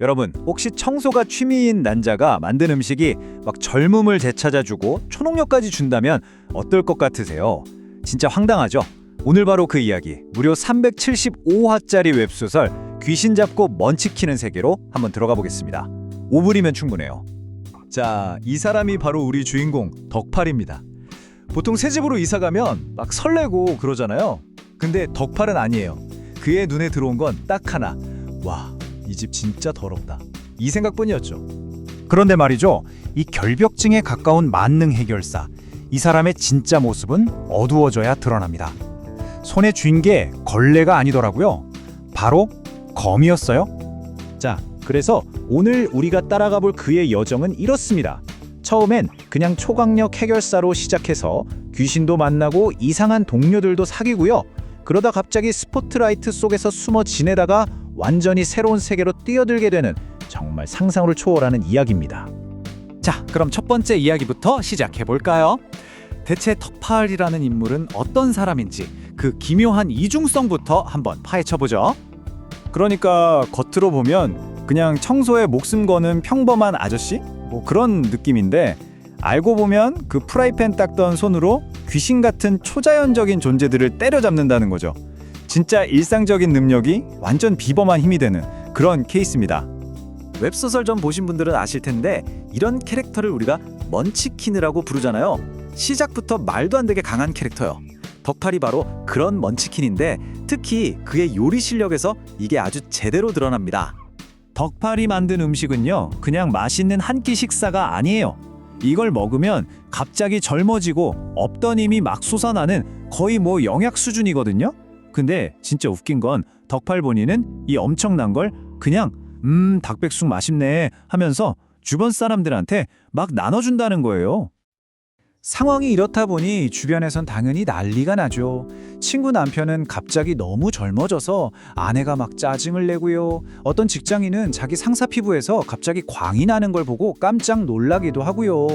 여러분, 혹시 청소가 취미인 난자가 만든 음식이 막 젊음을 되찾아주고 초능력까지 준다면 어떨 것 같으세요? 진짜 황당하죠? 오늘 바로 그 이야기, 무려 375화짜리 웹소설 귀신 잡고 먼치 키는 세계로 한번 들어가 보겠습니다. 5분이면 충분해요. 자, 이 사람이 바로 우리 주인공 덕팔입니다. 보통 새 집으로 이사 가면 막 설레고 그러잖아요. 근데 덕팔은 아니에요. 그의 눈에 들어온 건 딱 하나. 와, 이 집 진짜 더럽다. 이 생각뿐이었죠. 그런데 말이죠. 이 결벽증에 가까운 만능 해결사. 이 사람의 진짜 모습은 어두워져야 드러납니다. 손에 쥔 게 걸레가 아니더라고요. 바로 검이었어요. 자, 그래서 오늘 우리가 따라가 볼 그의 여정은 이렇습니다. 처음엔 그냥 초강력 해결사로 시작해서 귀신도 만나고 이상한 동료들도 사귀고요. 그러다 갑자기 스포트라이트 속에서 숨어 지내다가 완전히 새로운 세계로 뛰어들게 되는 정말 상상을 초월하는 이야기입니다. 자, 그럼 첫 번째 이야기부터 시작해 볼까요? 대체 덕팔이라는 인물은 어떤 사람인지 그 기묘한 이중성부터 한번 파헤쳐 보죠. 그러니까 겉으로 보면 그냥 청소에 목숨 거는 평범한 아저씨? 뭐 그런 느낌인데 알고 보면 그 프라이팬 닦던 손으로 귀신 같은 초자연적인 존재들을 때려잡는다는 거죠. 진짜 일상적인 능력이 완전 비범한 힘이 되는 그런 케이스입니다. 웹소설 좀 보신 분들은 아실 텐데 이런 캐릭터를 우리가 먼치킨이라고 부르잖아요. 시작부터 말도 안 되게 강한 캐릭터요. 덕팔이 바로 그런 먼치킨인데 특히 그의 요리 실력에서 이게 아주 제대로 드러납니다. 덕팔이 만든 음식은요, 그냥 맛있는 한 끼 식사가 아니에요. 이걸 먹으면 갑자기 젊어지고 없던 힘이 막 솟아나는 거의 뭐 영약 수준이거든요. 근데 진짜 웃긴 건 덕팔 본인은 이 엄청난 걸 그냥 음 닭백숙 맛있네 하면서 주변 사람들한테 막 나눠준다는 거예요. 상황이 이렇다 보니 주변에선 당연히 난리가 나죠. 친구 남편은 갑자기 너무 젊어져서 아내가 막 짜증을 내고요. 어떤 직장인은 자기 상사 피부에서 갑자기 광이 나는 걸 보고 깜짝 놀라기도 하고요.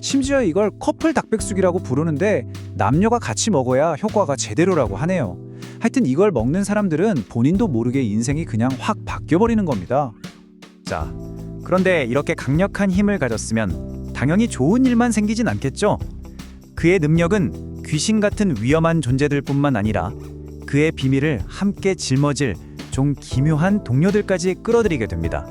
심지어 이걸 커플 닭백숙이라고 부르는데 남녀가 같이 먹어야 효과가 제대로라고 하네요. 하여튼 이걸 먹는 사람들은 본인도 모르게 인생이 그냥 확 바뀌어버리는 겁니다. 자, 그런데 이렇게 강력한 힘을 가졌으면 당연히 좋은 일만 생기진 않겠죠? 그의 능력은 귀신 같은 위험한 존재들뿐만 아니라 그의 비밀을 함께 짊어질 좀 기묘한 동료들까지 끌어들이게 됩니다.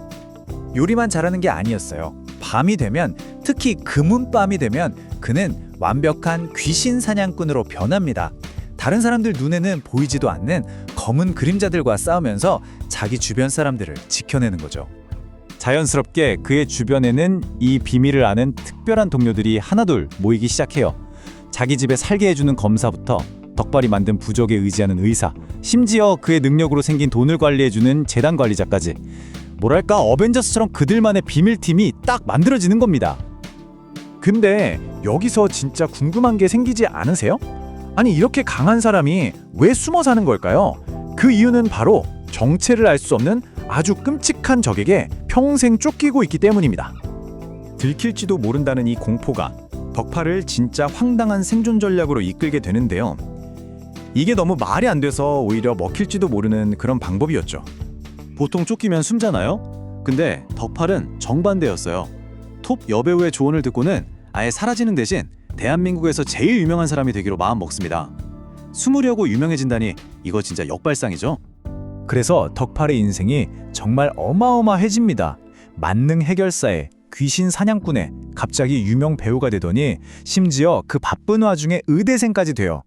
요리만 잘하는 게 아니었어요. 밤이 되면 특히 금은밤이 되면 그는 완벽한 귀신 사냥꾼으로 변합니다. 다른 사람들 눈에는 보이지도 않는 검은 그림자들과 싸우면서 자기 주변 사람들을 지켜내는 거죠. 자연스럽게 그의 주변에는 이 비밀을 아는 특별한 동료들이 하나둘 모이기 시작해요. 자기 집에 살게 해주는 검사부터 덕발이 만든 부적에 의지하는 의사, 심지어 그의 능력으로 생긴 돈을 관리해주는 재단 관리자까지 뭐랄까 어벤져스처럼 그들만의 비밀팀이 딱 만들어지는 겁니다. 근데 여기서 진짜 궁금한 게 생기지 않으세요? 아니 이렇게 강한 사람이 왜 숨어 사는 걸까요? 그 이유는 바로 정체를 알 수 없는 아주 끔찍한 적에게 평생 쫓기고 있기 때문입니다. 들킬지도 모른다는 이 공포가 덕팔을 진짜 황당한 생존 전략으로 이끌게 되는데요. 이게 너무 말이 안 돼서 오히려 먹힐지도 모르는 그런 방법이었죠. 보통 쫓기면 숨잖아요. 근데 덕팔은 정반대였어요. 톱 여배우의 조언을 듣고는 아예 사라지는 대신 대한민국에서 제일 유명한 사람이 되기로 마음 먹습니다. 숨으려고 유명해진다니 이거 진짜 역발상이죠. 그래서 덕팔의 인생이 정말 어마어마해집니다. 만능 해결사에 귀신 사냥꾼에 갑자기 유명 배우가 되더니 심지어 그 바쁜 와중에 의대생까지 돼요.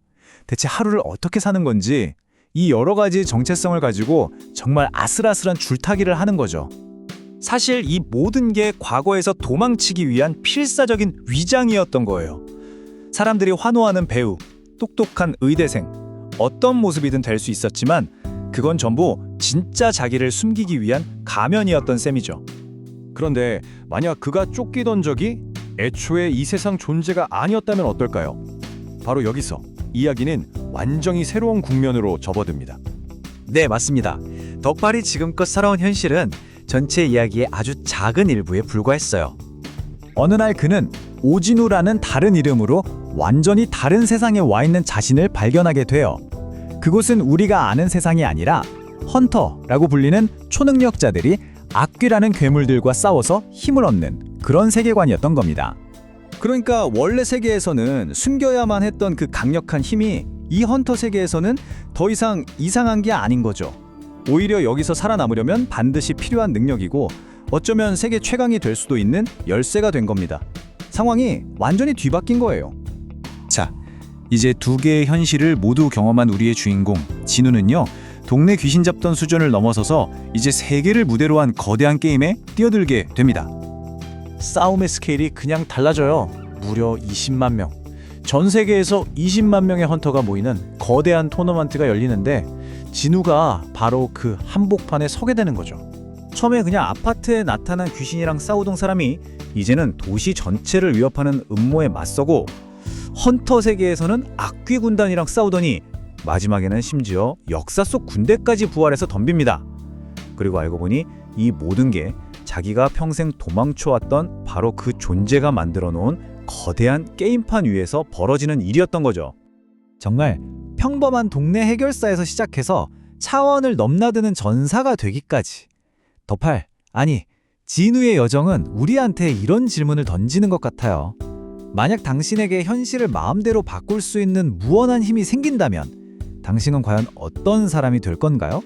대체 하루를 어떻게 사는 건지 이 여러 가지 정체성을 가지고 정말 아슬아슬한 줄타기를 하는 거죠. 사실 이 모든 게 과거에서 도망치기 위한 필사적인 위장이었던 거예요. 사람들이 환호하는 배우, 똑똑한 의대생, 어떤 모습이든 될 수 있었지만 그건 전부 진짜 자기를 숨기기 위한 가면이었던 셈이죠. 그런데 만약 그가 쫓기던 적이 애초에 이 세상 존재가 아니었다면 어떨까요? 바로 여기서 이야기는 완전히 새로운 국면으로 접어듭니다. 네, 맞습니다. 덕발이 지금껏 살아온 현실은 전체 이야기의 아주 작은 일부에 불과했어요. 어느 날 그는 오진우라는 다른 이름으로 완전히 다른 세상에 와 있는 자신을 발견하게 돼요. 그곳은 우리가 아는 세상이 아니라 헌터라고 불리는 초능력자들이 악귀라는 괴물들과 싸워서 힘을 얻는 그런 세계관이었던 겁니다. 그러니까 원래 세계에서는 숨겨야만 했던 그 강력한 힘이 이 헌터 세계에서는 더 이상 이상한 게 아닌 거죠. 오히려 여기서 살아남으려면 반드시 필요한 능력이고 어쩌면 세계 최강이 될 수도 있는 열쇠가 된 겁니다. 상황이 완전히 뒤바뀐 거예요. 자, 이제 두 개의 현실을 모두 경험한 우리의 주인공 진우는요. 동네 귀신 잡던 수준을 넘어서서 이제 세계를 무대로 한 거대한 게임에 뛰어들게 됩니다. 싸움의 스케일이 그냥 달라져요. 무려 20만 명. 전 세계에서 20만 명의 헌터가 모이는 거대한 토너먼트가 열리는데 진우가 바로 그 한복판에 서게 되는 거죠. 처음에 그냥 아파트에 나타난 귀신이랑 싸우던 사람이 이제는 도시 전체를 위협하는 음모에 맞서고 헌터 세계에서는 악귀 군단이랑 싸우더니 마지막에는 심지어 역사 속 군대까지 부활해서 덤빕니다. 그리고 알고 보니 이 모든 게 자기가 평생 도망쳐왔던 바로 그 존재가 만들어 놓은 거대한 게임판 위에서 벌어지는 일이었던 거죠. 정말 평범한 동네 해결사에서 시작해서 차원을 넘나드는 전사가 되기까지. 더팔, 아니, 진우의 여정은 우리한테 이런 질문을 던지는 것 같아요. 만약 당신에게 현실을 마음대로 바꿀 수 있는 무한한 힘이 생긴다면 당신은 과연 어떤 사람이 될 건가요?